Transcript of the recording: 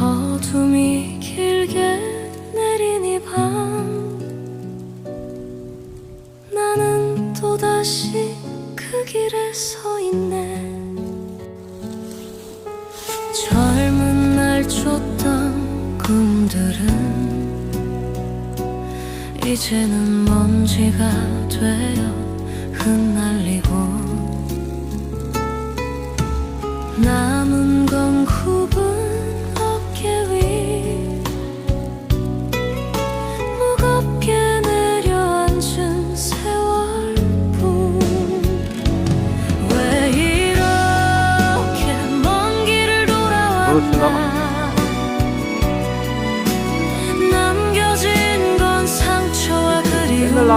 어둠이 길게 내린 이 밤. 나는 또다시 그 길에 서 있네. 젊은 날 줬던 꿈들은 이제는 먼지가 되어 흩날리고 남은 그렇지나 남겨진 건 상처와 그리움